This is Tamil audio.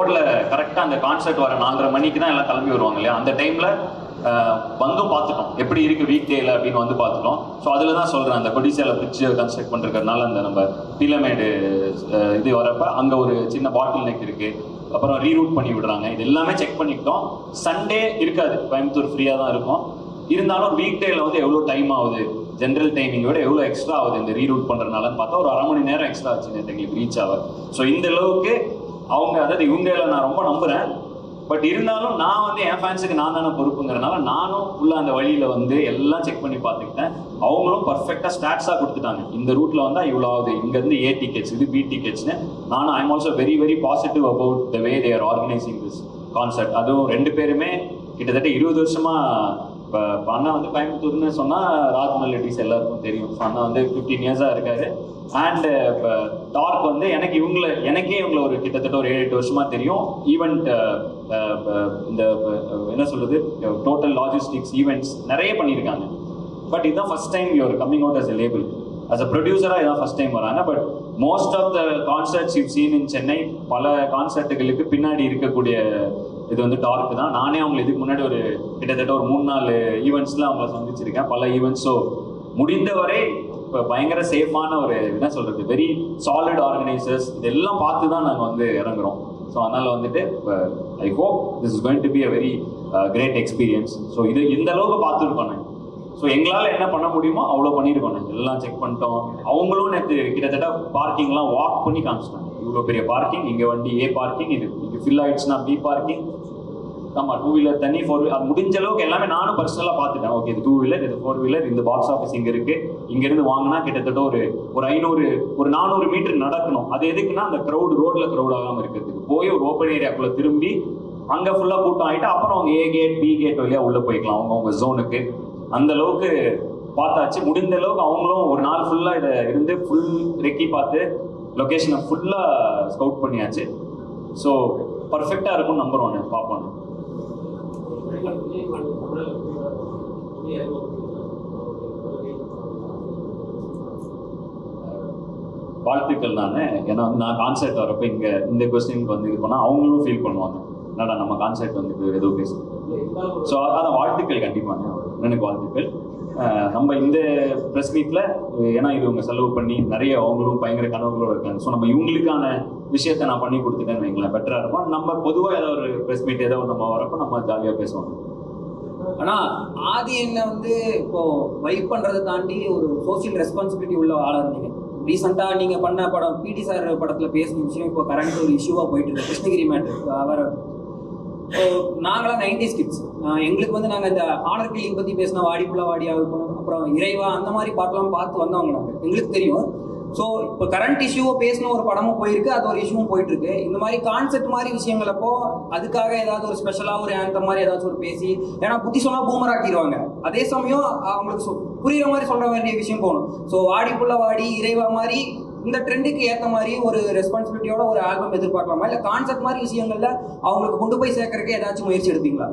ரோட்ல கரெக்டாக அந்த கான்சர்ட் வர நாலரை மணிக்கு தான் எல்லாம் கிளம்பி வருவாங்க இல்லையா? அந்த டைம்ல வந்தும் பார்த்துட்டோம். எப்படி இருக்கு வீக் டேல அப்படின்னு வந்து பார்த்துட்டோம். ஸோ அதில் தான் சொல்கிறேன் அந்த கொடிசேல பிரிட்ஜ் கன்ஸ்ட்ரக்ட் பண்ணுறதுனால அந்த நம்ம பீலமேடு இது வரப்ப அங்கே ஒரு சின்ன பாட்டில் நெக் இருக்கு. அப்புறம் ரீரூட் பண்ணி விடுறாங்க. இது எல்லாமே செக் பண்ணிக்கிட்டோம். சண்டே இருக்காது. கோயம்புத்தூர் ஃப்ரீயாக தான் இருக்கும். இருந்தாலும் வீக் டேல வந்து எவ்வளோ டைம் ஆகுது? ஜென்ரல் டைமிங் விட எவ்வளோ எக்ஸ்ட்ரா ஆகுது இந்த ரீரூட் பண்ணுறதுனாலன்னு பார்த்தா ஒரு அரை மணி நேரம் எக்ஸ்ட்ரா ஆச்சு எங்களுக்கு ரீச் ஆக. ஸோ இந்த அளவுக்கு அவங்க அதாவது இவங்கள நான் ரொம்ப நம்புறேன். பட் இருந்தாலும் நான் வந்து என் ஃபேன்ஸுக்கு நான் தானே பொறுப்புங்கிறனால நானும் ஃபுல்லாக அந்த வழியில் வந்து எல்லாம் செக் பண்ணி பார்த்துக்கிட்டேன். அவங்களும் பர்ஃபெக்டாக ஸ்டாட்ஸாக கொடுத்துட்டாங்க. இந்த ரூட்டில் வந்தால் இவ்வளோ ஆகுது இங்கேருந்து ஏ டிக்கெட்ஸ் இது பி டிக்கெட்ஸ்னு நானும் I'm also very very positive about the way they're organising this concert அதுவும் ரெண்டு பேருமே கிட்டத்தட்ட இருபது வருஷமாக இப்போ இப்போ அண்ணா வந்து கோயம்புத்தூர்னு சொன்னால் ராஜ் மெலடிஸ் எல்லாருக்கும் தெரியும். ஸோ அண்ணா வந்து ஃபிஃப்டீன் இயர்ஸாக இருக்காரு. அண்ட் இப்போ டார்க் வந்து எனக்கு இவங்கள எனக்கே இவங்களை ஒரு கிட்டத்தட்ட ஒரு ஏழு எட்டு வருஷமாக தெரியும். ஈவெண்ட் இந்த என்ன சொல்கிறது டோட்டல் லாஜிஸ்டிக்ஸ் ஈவெண்ட்ஸ் நிறைய பண்ணியிருக்காங்க. பட் இதுதான் first time you're coming out as a label as a ப்ரொடியூசராக இதான் ஃபர்ஸ்ட் டைம் வராங்க. But most of the concerts you seen in Chennai பல கான்சர்ட்டுகளுக்கு பின்னாடி இருக்கக்கூடிய இது வந்து டார்க் தான். நானே அவங்களை இதுக்கு முன்னாடி ஒரு கிட்டத்தட்ட ஒரு மூணு நாலு ஈவெண்ட்ஸில் அவங்கள சந்திச்சிருக்கேன். பல ஈவெண்ட்ஸ் ஸோ முடிந்தவரை இப்போ பயங்கர சேஃபான ஒரு என்ன சொல்றது? வெரி சாலிட் ஆர்கனைசர்ஸ் இதெல்லாம் பார்த்து தான் நாங்கள் வந்து இறங்குறோம். ஸோ அதனால் வந்துட்டு I hope this is going to be a very great experience so இது இந்த அளவுக்கு பார்த்துருக்கோம் நாங்கள் ஸோ எங்களால் என்ன பண்ண முடியுமோ அவ்வளோ பண்ணியிருக்கோம் நாங்கள் எல்லாம் செக் பண்ணிட்டோம். அவங்களும் நேற்று கிட்டத்தட்ட பார்க்கிங்லாம் வாக் பண்ணி காமிச்சிட்டாங்க. இவ்வளோ பெரிய பார்க்கிங் இங்கே வண்டி ஏ பார்க்கிங் இது இங்கே ஃபில் ஆகிடுச்சுன்னா பி பார்க்கிங் ஆமாம் டூ வீலர் தனி ஃபோர் வீலர் அது முடிஞ்ச அளவுக்கு எல்லாமே நானும் பர்சனலாக பார்த்துட்டேன். ஓகே இது டூ வீலர் இது ஃபோர் வீலர் இந்த பாக்ஸ் ஆஃபீஸ் இங்கே இருக்குது இங்கேருந்து வாங்கினா கிட்டத்தட்ட ஒரு ஒரு ஐநூறு ஒரு நானூறு மீட்டர் நடக்கணும். அது எதுக்குன்னா அந்த க்ரௌடு ரோட்டில் க்ரௌட் ஆகாமல் இருக்கிறதுக்கு. போய் ஒரு ஓப்பன் ஏரியாக்குள்ளே திரும்பி அங்கே ஃபுல்லாக கூட்டம் ஆகிட்டு அப்புறம் அவங்க ஏ கேட் பி கேட் வழியாக உள்ளே போய்க்கலாம் அவங்க அவங்க ஜோனுக்கு அந்த அளவுக்கு பார்த்தாச்சு. முடிந்த அளவுக்கு அவங்களும் ஒரு நாள் ஃபுல்லாக இதை இருந்து ஃபுல் ரெக்கி பார்த்து லொக்கேஷனை ஃபுல்லாக ஸ்கவுட் பண்ணியாச்சு. ஸோ பர்ஃபெக்டாக இருக்கும்னு ஒன்று பார்ப்போம். வாழ்த்துக்கள் நான். ஏன்னா வந்து நான் கான்செர்ட் வரப்போ இங்க இந்த கொஸ்டினுக்கு வந்து இது பண்ணா அவங்களும் ஃபீல் பண்ணுவாங்க. என்னடா நம்ம கான்செர்ட் வந்து எதுவும் ஏதோ பேசுவோம் ஸோ அதான் வாழ்த்துக்கள் கண்டிப்பாங்க. எனக்கு வாழ்த்துக்கள். நம்ம இந்த ப்ரெஸ் மீட்ல ஏன்னா இது உங்க செலவு பண்ணி நிறைய அவங்களும் பயங்கர கனவுகளோட இருக்காங்க. ஸோ நம்ம இவங்களுக்கான விஷயத்த நான் பண்ணி கொடுத்துட்டேன்னு வைங்களேன். பெட்டரா இருக்கும். நம்ம பொதுவாக ஏதோ ஒரு ப்ரெஸ் மீட் ஏதோ நம்ம வரப்போ நம்ம ஜாலியாக பேசுவோம். ஆனா ஆதி என்ன வந்து இப்போ வைப் பண்றதை தாண்டி ஒரு சோஷியல் ரெஸ்பான்சிபிலிட்டி உள்ள ஆளா இருந்தீங்க. ரீசெண்டாக நீங்க பண்ண படம் பிடி சார் படத்தில் பேசின விஷயம் இப்போ கரண்ட் ஒரு இஷ்யூவாக போயிட்டு இருக்கு. கிருஷ்ணகிரி மேட்ரு அவர் நாங்களாம் நைன்டிஸ் கிட்ஸ் எங்களுக்கு வந்து நாங்கள் இந்த ஆனர் கில்லிங் பற்றி பேசினா வாடிப்புள்ள வாடியாக இருக்கும் அப்புறம் இறைவா அந்த மாதிரி பாட்டெல்லாம் பார்த்து வந்தவங்க நாங்கள் எங்களுக்கு தெரியும். ஸோ இப்போ கரண்ட் இஷ்யூவை பேசின ஒரு படமும் போயிருக்கு அது ஒரு இஷ்யூவும் போயிட்டு இருக்கு இந்த மாதிரி கான்செப்ட் மாதிரி விஷயங்கள் அப்போ அதுக்காக ஏதாவது ஒரு ஸ்பெஷலாக ஒரு ஆந்த மாதிரி ஏதாச்சும் ஒரு பேசி ஏன்னா புத்தி சொன்னா பூமராக்கிடுவாங்க அதே சமயம் அவங்களுக்கு சொ- புரியுற மாதிரி சொல்ற வேண்டிய விஷயம் போகணும். ஸோ வாடி புள்ள வாடி இறைவா மாதிரி இந்த ட்ரெண்டுக்கு ஏற்ற மாதிரி ஒரு ரெஸ்பான்சிபிலிட்டியோட ஒரு ஆல்பம் எதிர்பார்க்கலாமா? இல்லை கான்செப்ட் மாதிரி விஷயங்கள்ல அவங்களுக்கு கொண்டு போய் சேர்க்கறதுக்கு ஏதாச்சும் முயற்சி எடுப்பீங்களா?